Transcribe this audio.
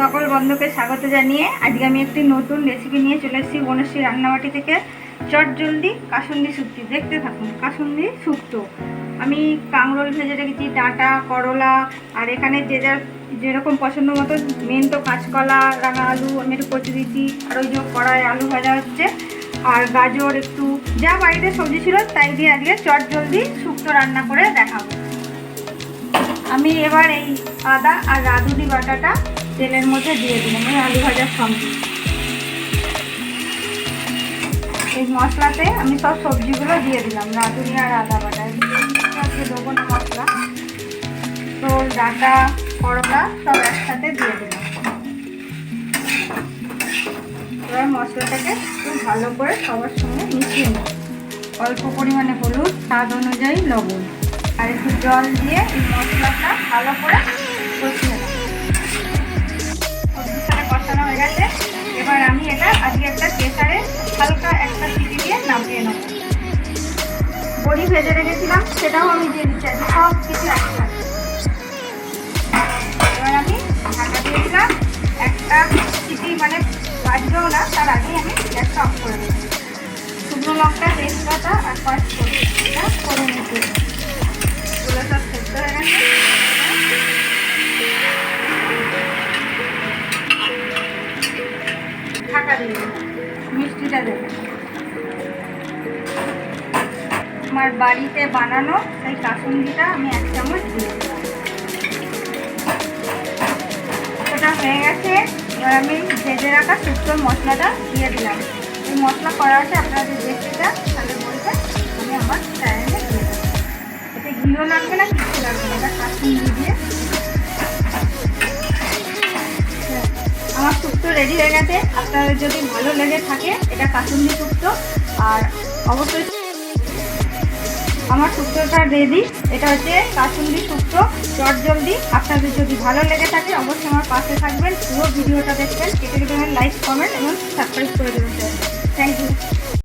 সকল বন্ধুকে স্বাগত জানিয়ে আজকে আমি একটি নতুন রেসিপি নিয়ে চলে এসেছি বনশ্রী রান্নাবাটি থেকে। চট জলদি কাসুন্দি শুক্তি, দেখতে থাকুন, কাসুন্দি শুক্তো। আমি কাংরোল ভেজে রেখেছি, ডাঁটা, করলা, আর এখানে যে যার যেরকম পছন্দ মতো মেন তো কাঁচকলা, রাঙা আলু, আমি একটু কচি দিচ্ছি আর ওই যে কড়াই আলু ভাজা হচ্ছে। আর গাজর একটু, যা বাড়িতে সবজি ছিল তাই দিয়ে আজকে চট জলদি শুক্তো রান্না করে দেখাবো। আমি এবার এই আদা আর রাঁধুনি বাটাটা তেলের মধ্যে দিয়ে দিলাম এই আলু ভাজার সঙ্গে। এই মশলাতে আমি সব সবজিগুলো দিয়ে দিলাম রাঁধুনি আর আদা বাটা। আজকে না মশলা। তো ডাটা, করলা সব একসাথে দিয়ে দিলাম। এবার মশলাটাকে একটু ভালো করে সবার সঙ্গে মিশিয়ে নেব। অল্প পরিমাণে হলুদ, স্বাদ অনুযায়ী লবণ। আর একটু জল দিয়ে এই মশলাটা ভালো করে ভেজে রেখেছিলাম, সেটাও আমি দিয়ে দিচ্ছি সব কিছু একসাথে। এবার আমি ঢাকা দিয়েছিলাম একটা সিটি মানে বাজবেও না, তার আগেই আমি গ্যাসটা অফ করে দিচ্ছি শুকনো লঙ্কা তেজপাতা আর পাঁচ এটা করে নিতে এগুলো সব সেদ্ধ হয়ে গেছে। ঢাকা দিয়ে মিষ্টিটা দেবে। আমার বাড়িতে বানানো সেই কাসুন্দিটা আমি এক চামচ দিয়ে ওটা হয়ে গেছে। এবার আমি ভেজে রাখা শুক্তোর মশলাটা দিয়ে দিলাম। এই মশলা করা আছে আপনারা যদি দেখতে চান তাহলে বলবেন, আমি আমার চ্যানেলে দিয়ে দেবো এতে ঘিও লাগবে না, কিছু লাগবে না, এটা কাসুন্দি দিয়ে। আমার শুক্তো রেডি হয়ে গেছে। আপনাদের যদি ভালো লেগে থাকে, এটা কাসুন্দি শুক্তো। আর অবশ্যই আমার শুক্তোটা রেডি এটা হচ্ছে কাসুন্দি চট জলদি আপনাদের যদি ভালো লেগে থাকে, অবশ্যই আমার পাশে থাকবেন। পুরো ভিডিওটা দেখবেন। কেটে কেটে লাইক কমেন্ট এবং সাবস্ক্রাইব করে দেবেন। Thank you